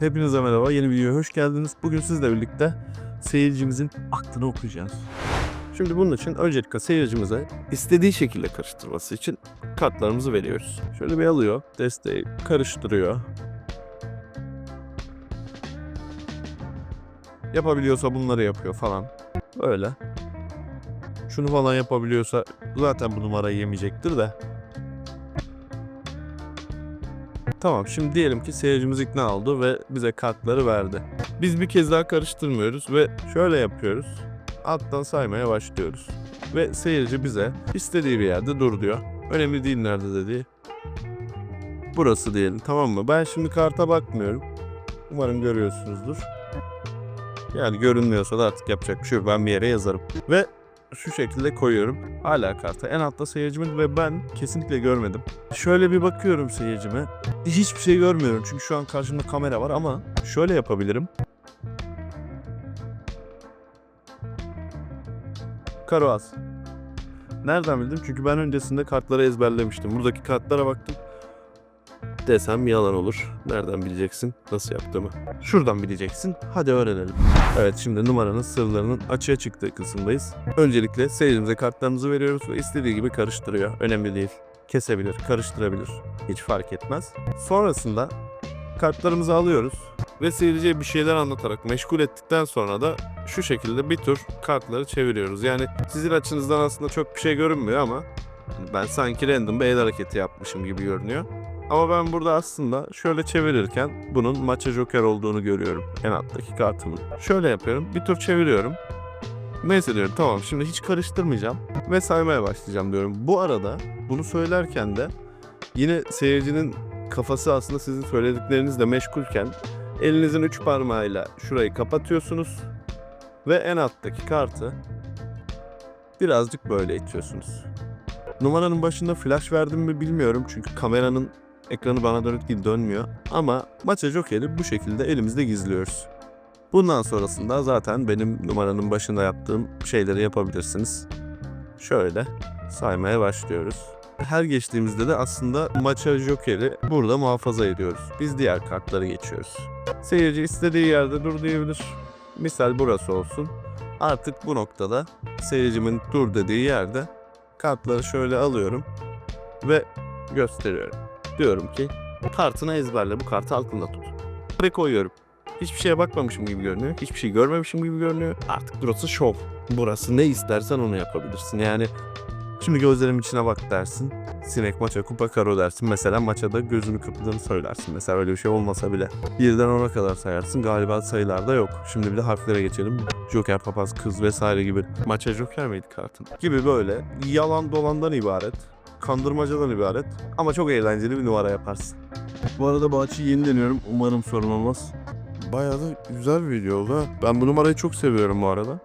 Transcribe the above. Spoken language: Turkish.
Hepinize merhaba. Yeni videoya hoş geldiniz. Bugün sizle birlikte seyircimizin aklını okuyacağız. Şimdi bunun için öncelikle seyircimize istediği şekilde karıştırması için kartlarımızı veriyoruz. Şöyle bir alıyor, desteği karıştırıyor. Yapabiliyorsa bunları yapıyor falan. Öyle. Şunu falan yapabiliyorsa zaten bu numarayı yemeyecektir de. Tamam şimdi diyelim ki seyircimiz ikna oldu ve bize kartları verdi. Biz bir kez daha karıştırmıyoruz ve şöyle yapıyoruz. Alttan saymaya başlıyoruz. Ve seyirci bize istediği bir yerde dur diyor. Önemli değil nerede dediği. Burası diyelim tamam mı? Ben şimdi karta bakmıyorum. Umarım görüyorsunuzdur. Yani görünmüyorsa da artık yapacak bir şey yok. Ben bir yere yazarım. Ve şu şekilde koyuyorum. Hala karta. En altta seyircimiz ve ben kesinlikle görmedim. Şöyle bir bakıyorum seyircime. Hiçbir şey görmüyorum çünkü şu an karşımda kamera var ama şöyle yapabilirim. Karoaz. Nereden bildim? Çünkü ben öncesinde kartları ezberlemiştim. Buradaki kartlara baktım. Desem yalan olur. Nereden bileceksin nasıl yaptığımı? Şuradan bileceksin. Hadi öğrenelim. Evet şimdi numaranın sırlarının açığa çıktığı kısımdayız. Öncelikle seyircimize kartlarımızı veriyoruz ve istediği gibi karıştırıyor. Önemli değil. Kesebilir, karıştırabilir. Hiç fark etmez. Sonrasında kartlarımızı alıyoruz ve seyirciye bir şeyler anlatarak meşgul ettikten sonra da şu şekilde bir tur kartları çeviriyoruz. Yani sizin açınızdan aslında çok bir şey görünmüyor ama ben sanki random bir el hareketi yapmışım gibi görünüyor. Ama ben burada aslında şöyle çevirirken bunun maça joker olduğunu görüyorum en alttaki kartımın. Şöyle yapıyorum bir tur çeviriyorum. Neyse diyorum tamam şimdi hiç karıştırmayacağım ve saymaya başlayacağım diyorum. Bu arada bunu söylerken de yine seyircinin kafası aslında sizin söylediklerinizle meşgulken elinizin üç parmağıyla şurayı kapatıyorsunuz ve en alttaki kartı birazcık böyle itiyorsunuz. Numaranın başında flash verdim mi bilmiyorum çünkü kameranın ekranı bana dönük değil dönmüyor ama maça jokeri bu şekilde elimizde gizliyoruz. Bundan sonrasında zaten benim numaranın başında yaptığım şeyleri yapabilirsiniz. Şöyle saymaya başlıyoruz. Her geçtiğimizde de aslında maça jokeri burada muhafaza ediyoruz. Biz diğer kartları geçiyoruz. Seyirci istediği yerde dur diyebilir. Misal burası olsun. Artık bu noktada seyircimin dur dediği yerde kartları şöyle alıyorum ve gösteriyorum. Diyorum ki kartını ezberle bu kartı aklında tut. Ve koyuyorum. Hiçbir şeye bakmamışım gibi görünüyor. Hiçbir şey görmemişim gibi görünüyor. Artık burası şov. Burası ne istersen onu yapabilirsin. Yani şimdi gözlerimin içine bak dersin. Sinek maça kupa karo dersin. Mesela maçada gözünü kırptığını söylersin. Mesela öyle bir şey olmasa bile. Birden ona kadar sayarsın. Galiba sayılarda yok. Şimdi bir de harflere geçelim. Joker, papaz, kız vesaire gibi. Maça joker miydi kartın? Gibi böyle yalan dolandan ibaret. Kandırmacadan ibaret. Ama çok eğlenceli bir numara yaparsın. Bu arada bahçeyi yeni deniyorum. Umarım sorun olmaz. Bayağı da güzel bir video oldu. Ben bu numarayı çok seviyorum bu arada.